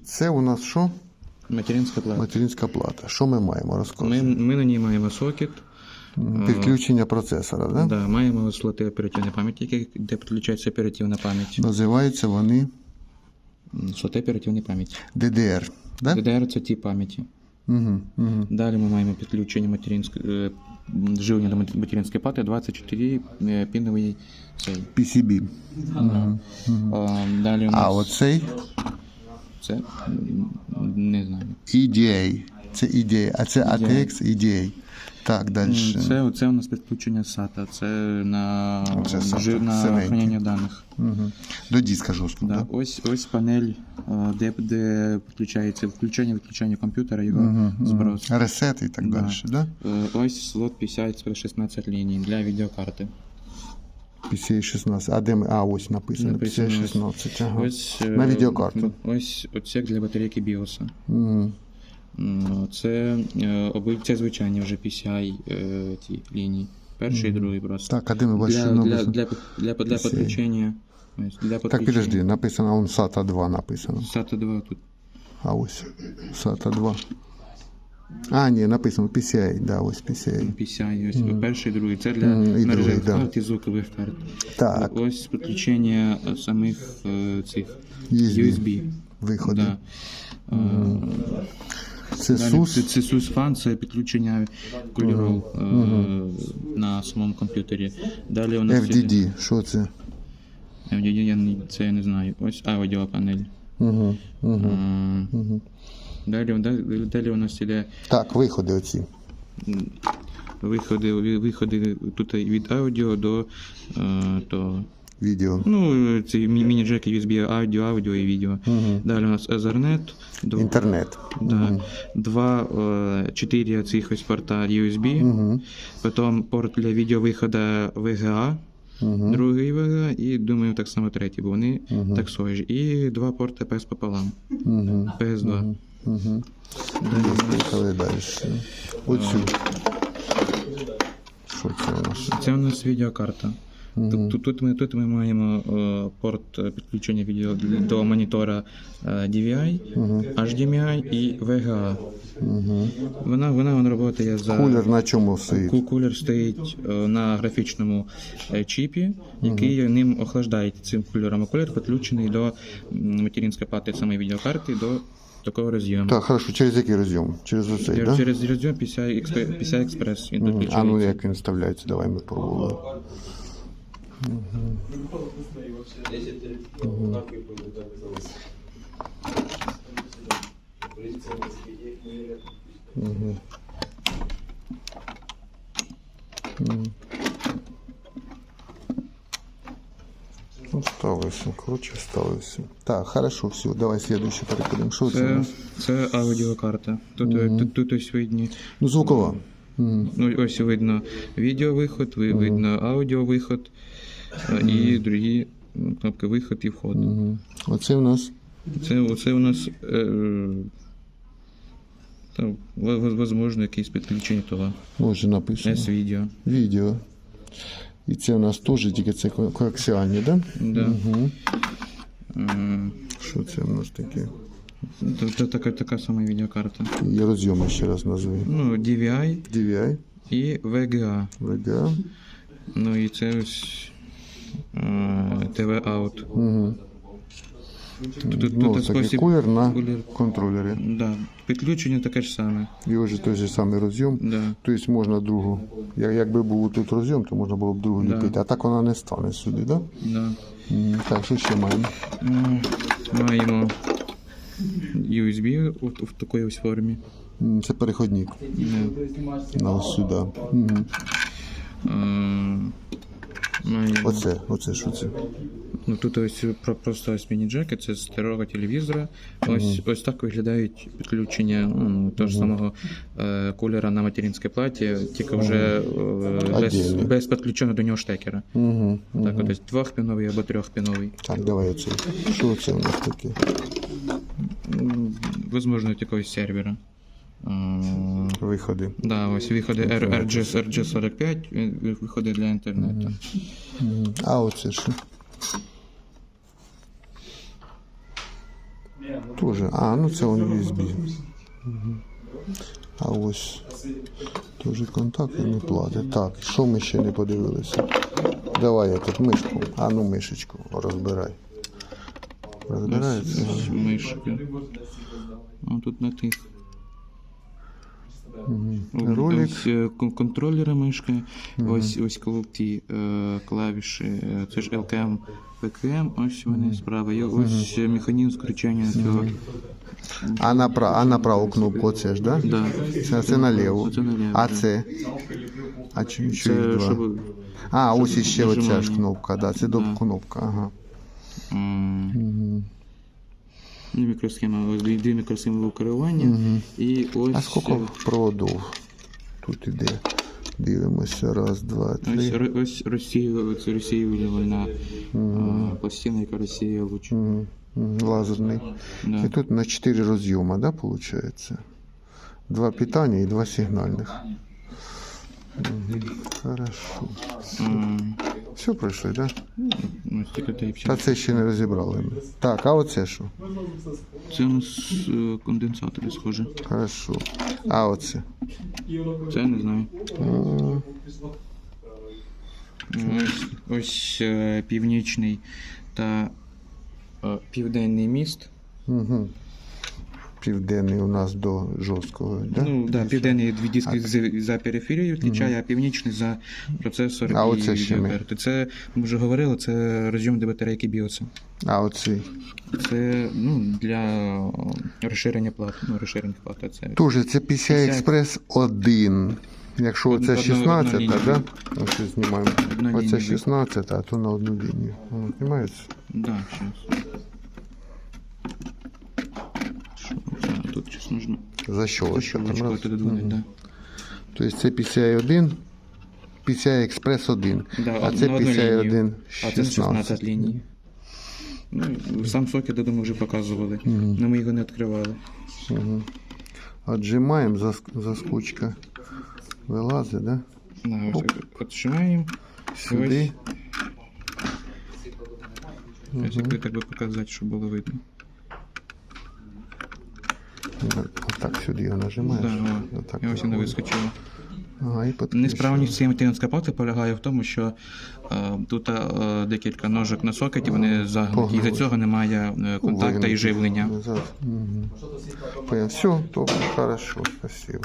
Це у нас що? Материнська плата. Материнська плата. Що ми маємо? Розказуй. Ми, ми на ній маємо сокет. Підключення процесора, да? Да, маємо слоти оперативної пам'яті, які- де підключається оперативна пам'ять. Називаються вони Слоти оперативної пам'яті. DDR. Да? DDR це ті пам'яті. Угу, угу. Далі ми маємо підключення материнської е, живлення до материнської плати 24 е, піновий цей. PCB. А, Далі у нас А оцей це не знаю. EDA. Це EDA, а це ATX EDA. Так, далі. Це, це у нас підключення SATA, це на, SATA, жи- на хранення даних. Угу. До диска жорстко, Да. так? Ось, ось панель, де, де підключається включення, відключення комп'ютера, його зброс. Ресет і так Да. далі, да? Е, Ось слот 50 16 ліній для відеокарти. PCI 16. А де ми? А, ось написано. Написано ось. 16. Ага. Ось, е, На відеокарту. Ось отсек для батарейки BIOS. Угу. М, Це, е, оби- це звичайні вже PCI е, ті лінії. Перший і другий просто. Так, а де ми для, бачимо для, написано? для, для, для, PCI. підключення. Ось, для Так, підожди, написано он SATA 2 написано. SATA 2 тут. А ось SATA 2. А, ні, написано PCI, да, ось PCI. PCI, ось перший, другий. Це для і мережевих да. карт і звукових карт. Так, Ось підключення е, самих е, цих USB. USB. виходи. Да. Е, Це Далі SUS. Це, це SUS фан, це підключення кольоров е, на самому комп'ютері. Далі у нас FDD, що це? FDD, я це я не знаю. Ось аудіопанель. Угу, угу. Е, Далі, далі, далі у нас іде Так, виходи оці. виходи, виходи тут від аудіо до е, того. Відео. Ну, це міні-джеки USB, аудіо, аудіо і відео. Далі у нас Ethernet. дв- Інтернет. Да. Два, е, чотири цих ось порта USB. Угу. Потім порт для відеовиходу VGA, Угу. другий VGA, і думаю, так само третій, бо вони так схожі. І два порти PS пополам. Угу. PS2. Угу. Поїхали далі. Оцю. Що це у нас? Це у нас відеокарта. Тут, тут, тут, ми, тут ми маємо е, порт е, підключення відео до монітора е, DVI, HDMI і VGA. Вона, вона, вона працює за Кулер на чому стоїть? Ку- Кулер стоїть на графічному чіпі, який ним охлаждає цим кулером. А кулер підключений до материнської плати самої відеокарти до такого роз'єму. Так, хорошо, через який розйом? Через оцей, так? Да? Через роз'єм PCI Express, PCI Express він А ну як він вставляється, давай ми пробуємо. Ну, ставився, коротше, ставився. Так, хорошо, все, давай следующий переходимо. Що це? у Це, нас? це аудіокарта. Тут, тут, тут ось видні. Ну, звукова. Мгм. Ну, ось видно відеовиход, ви- видно аудіовиход і другі кнопки виход і вход. Мгм. Оце у нас Це, оце у нас е, та, во- во- возможно якесь підключення того. може написано. S-відео. Відео. І це у нас теж тільки це ко- коаксіальні, так? Да? Да. Угу. Е, Що це у нас таке? Це, така, така сама відеокарта. І розйоми ще раз назву. Ну, DVI DVI, і VGA. VGA. Ну і це ось TV Out. Угу. Тут, Ну, тут спосіб кулер на кулер. контролері. Да. Підключення таке ж саме. І ось той же самий розйом. Да. Тобто можна другу. Я- Якби був тут розйом, то можна було б другу Да. ліпити. А так вона не стане сюди, так? Да. Да? М, Так, що ще маємо? М, Маємо USB в, в такій ось формі. М, Це переходник. Да. На ось сюди. Мгм. Е, Маємо. Оце, оце що це? Ну тут ось про- просто ось міні-джеки, це з старого телевізора. Ось ось так виглядають підключення ну, того ж самого е, кулера на материнській платі, тільки вже е, без, Отдельно. без підключеного до нього штекера. Угу. Так, от ось двохпіновий або трьохпіновий. Так, давай оце. Що це у нас таке? М, Возможно, від якогось сервера. Виходи. Да, ось виходи RG, RG45, виходи для інтернету. А оце що? Тоже. А, ну це он USB. А ось теж контакт не платить. Так, що ми ще не подивилися? Давай я тут мишку. А ну мишечку розбирай. Розбирається? Мишки. А тут на тих. Ролик. Ось е, кон- контролери мишки, ось ось ті е, клавіші, е, це ж LKM, PKM, ось вони справа. І ось механізм скручення цього. А на, а на праву кнопку оце ж, да? Да. Це, це наліво. Це наліво, А да. це? А чому що їх два? щоб А, ось іще оця ж кнопка, да, це до Да. кнопка, ага. Ну, мікросхема, дві, мікросхеми керування. І ось А скільки проводів тут іде? Дивимося, раз, два, три. ро- ось розсіювальна, розсіювальна а, пластина, яка розсіює луч. Мгм, Лазерний. Да. І тут на 4 роз'єма, да, виходить? Два питання і два сигнальних. Хорошо. М, Все пройшли, да? Ось тільки тейп. Та це ще не розібрали. Так, а оце що? Це у нас е, конденсатори, схоже. Хорошо. А оце? Це я не знаю. Ось, ось е, північний та е, південний міст. Мгм. Південний у нас до жорсткого, да? Ну, да, південний дві диски з- за периферією відключає, а північний за процесор А і оце що ми? Це, ми вже говорили, це розйом до батарейки біоса. А оцей? Це ну, для розширення плат, ну, розширених плат. Це Тоже це PCI Express 1. Якщо Одна- оце 16, одна лінія. да? Ось знімаємо. Оце 16, а то на одну лінію. Воно Знімається? Да, сейчас. Що це? Тут щось нужно. Защолочка. там Щелочку раз. туди додати, да. Тобто це PCI 1, PCI Express 1. Да, а од- це на одну PCI лінію. 1 А це 16 16. ліній. Ну, сам сокет, я думаю, вже показували. але ми його не відкривали. Отжимаємо, зас- заскучка вилазить, да? Да, ось так відшиваємо. Сюди. Ось як так би показати, щоб було видно. Отак сюди його нажимаєш. Да. Отак І ось воно вискочила. Ага, і. Несправність цієї материнської плати полягає в тому, що е, тут е, декілька ножок на сокеті, вони загнуті, і за цього немає контакту і живлення. Угу. Все, добре, хорошо, спасибо.